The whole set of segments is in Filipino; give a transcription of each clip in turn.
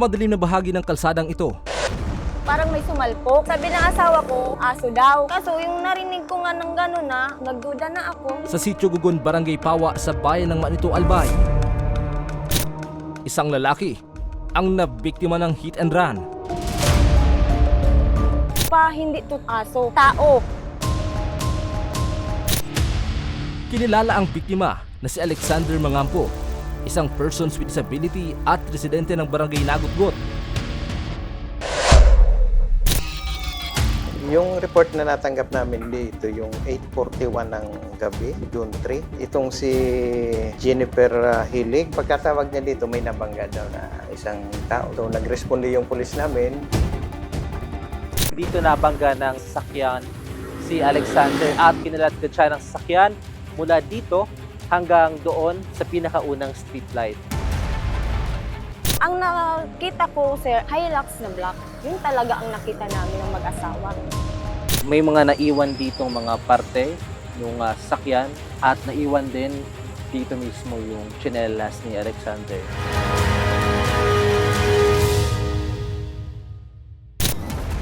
madilim na bahagi ng kalsadang ito, Parang may sumalpok. Sabi ng asawa ko, aso daw. Kaso yung narinig ko nga ng gano'n na, nagduda na ako. sa Sitio Gugon, Barangay Pawa sa bayan ng Manito, Albay. Isang lalaki ang nabiktima ng hit and run. Pa, hindi to aso, tao. Kinilala ang biktima na si Alexander Mangampo, isang persons with disability at residente ng Barangay Nagutgot. Yung report na natanggap namin dito, yung 8.41 ng gabi, June 3. Itong si Jennifer uh, Hilig, pagkatawag niya dito, may nabangga daw na isang tao. So, nagresponde yung pulis namin. Dito nabangga ng sasakyan si Alexander at kinalatid siya ng sasakyan mula dito hanggang doon sa pinakaunang street light. Ang nakita ko, sir, Hilux na black. Yun talaga ang nakita namin ng mag-asawa. May mga naiwan ditong mga parte ng uh, sasakyan at naiwan din dito mismo yung chinelas ni Alexander.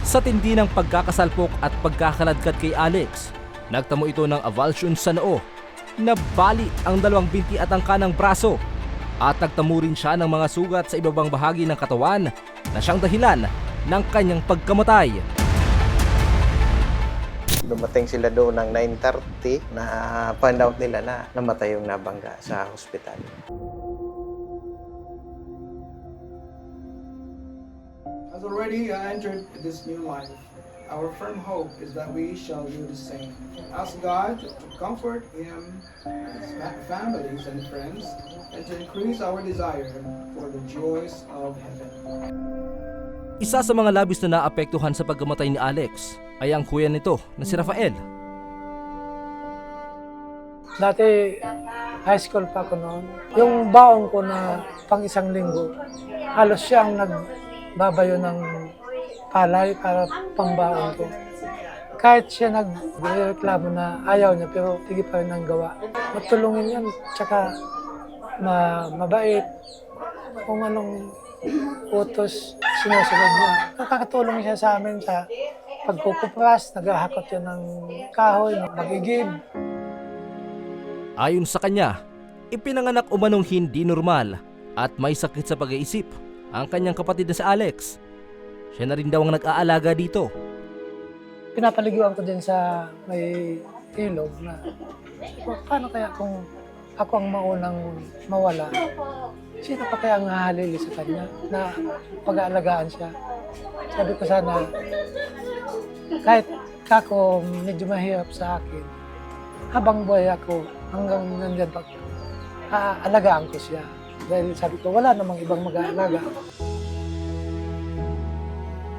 Sa tindi ng pagkakasalpok at pagkakaladkad kay Alex, nagtamo ito ng avulsion sa noo. Nabali ang dalawang binti at ang kanang braso at nagtamo rin siya ng mga sugat sa ibabang bahagi ng katawan na siyang dahilan ng kanyang pagkamatay. Dumating sila doon ng 9.30 na find out nila na namatay yung nabangga sa hospital. As already entered this new life, our firm hope is that we shall do the same. Ask God to comfort him, his fa- families and friends, and to increase our desire for the joys of heaven. Isa sa mga labis na naapektuhan sa pagkamatay ni Alex ay ang kuya nito na si Rafael. Dati, high school pa ako noon. Yung baon ko na pang isang linggo, halos siya ang nagbabayo ng palay para pangbaon ko. Kahit siya nagreklamo na ayaw niya, pero sige pa rin ang gawa. Matulungin yan, tsaka ma mabait. Kung anong utos sinusunod niya. Nakakatulong siya sa amin sa pagkukupras, naghahakot yan ng kahoy, magigib. Ayon sa kanya, ipinanganak umanong hindi normal at may sakit sa pag-iisip ang kanyang kapatid na si Alex. Siya na rin daw ang nag-aalaga dito. pinapaliguan ko din sa may ilog na "Pa- paano kaya kung ako ang maunang mawala, sino pa kaya ang hahalili sa kanya na pag-aalagaan siya? Sabi ko sana, kahit kako medyo mahirap sa akin, habang buhay ako, hanggang nandyan pag aalagaan ko siya. Dahil sabi ko, wala namang ibang mag-aalaga.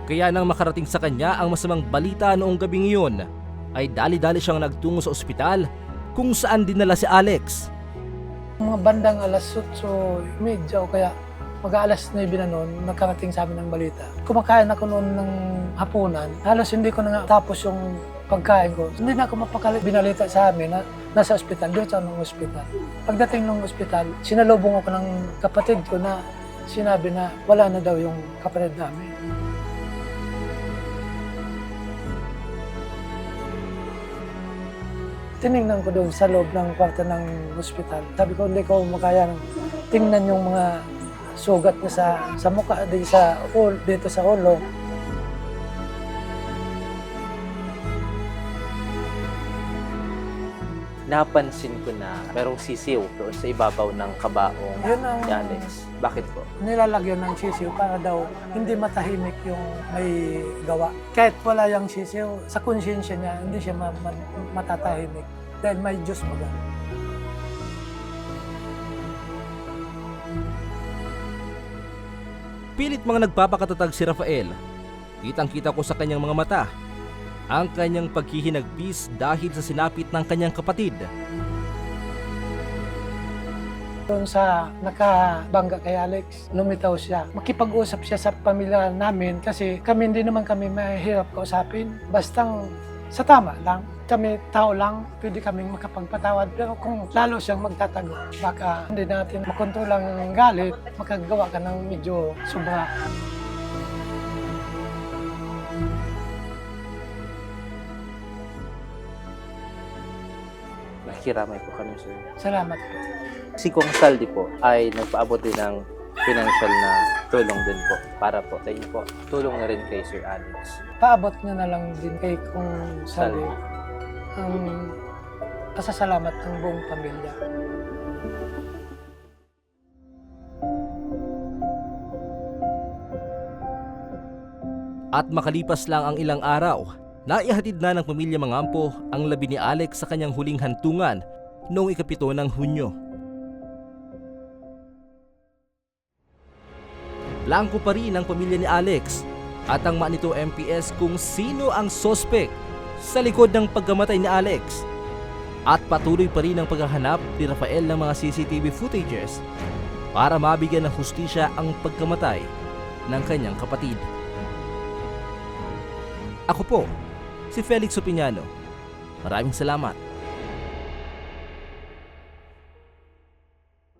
Kaya nang makarating sa kanya ang masamang balita noong gabing iyon, ay dali-dali siyang nagtungo sa ospital kung saan dinala si Alex. Mga bandang alas 8, medya o kaya mag-aalas 9 na noon, nagkarating sa amin ng balita. Kumakain ako noon ng hapunan. Halos hindi ko na nga tapos yung pagkain ko. Hindi na ako mapakali. Binalita sa amin na nasa ospital, doon sa ng ospital. Pagdating ng ospital, sinalubong ako ng kapatid ko na sinabi na wala na daw yung kapatid namin. Tiningnan ko doon sa loob ng kwarto ng ospital. Sabi ko, hindi ko makaya tingnan yung mga sugat niya sa, sa mukha, di sa, dito sa ulo. Napansin ko na merong sisiw doon sa ibabaw ng kabaong Yun ang ni Alex. Bakit po? nilalagyan ng sisiw para daw hindi matahimik yung may gawa. Kahit wala yung sisiw, sa konsyensya niya, hindi siya ma- ma- matatahimik. Dahil may Diyos baga. Pilit mga nagpapakatatag si Rafael. Kitang-kita ko sa kanyang mga mata ang kanyang paghihinagpis dahil sa sinapit ng kanyang kapatid. Doon sa nakabangga kay Alex, lumitaw siya. Makipag-usap siya sa pamilya namin kasi kami hindi naman kami mahirap kausapin. Bastang sa tama lang. kami tao lang, pwede kaming makapagpatawad. Pero kung lalo siyang magtatago, baka hindi natin makontrolang ang galit, makagawa ka ng medyo sobra. Nakikiramay po kami sir. Salamat po. Si Kong Saldi po ay nagpaabot din ng financial na tulong din po para po sa inyo po. Tulong na rin kay Sir Alex. Paabot niyo na lang din kay kung sabi Saldi. ang pasasalamat ng buong pamilya. At makalipas lang ang ilang araw, naihatid na ng pamilya Mangampo ang labi ni Alex sa kanyang huling hantungan noong ikapito ng Hunyo. Blanco pa rin ang pamilya ni Alex at ang Manito MPS kung sino ang sospek sa likod ng pagkamatay ni Alex. At patuloy pa rin ang paghahanap ni Rafael ng mga CCTV footages para mabigyan ng hustisya ang pagkamatay ng kanyang kapatid. Ako po, si Felix Opiniano. Maraming salamat.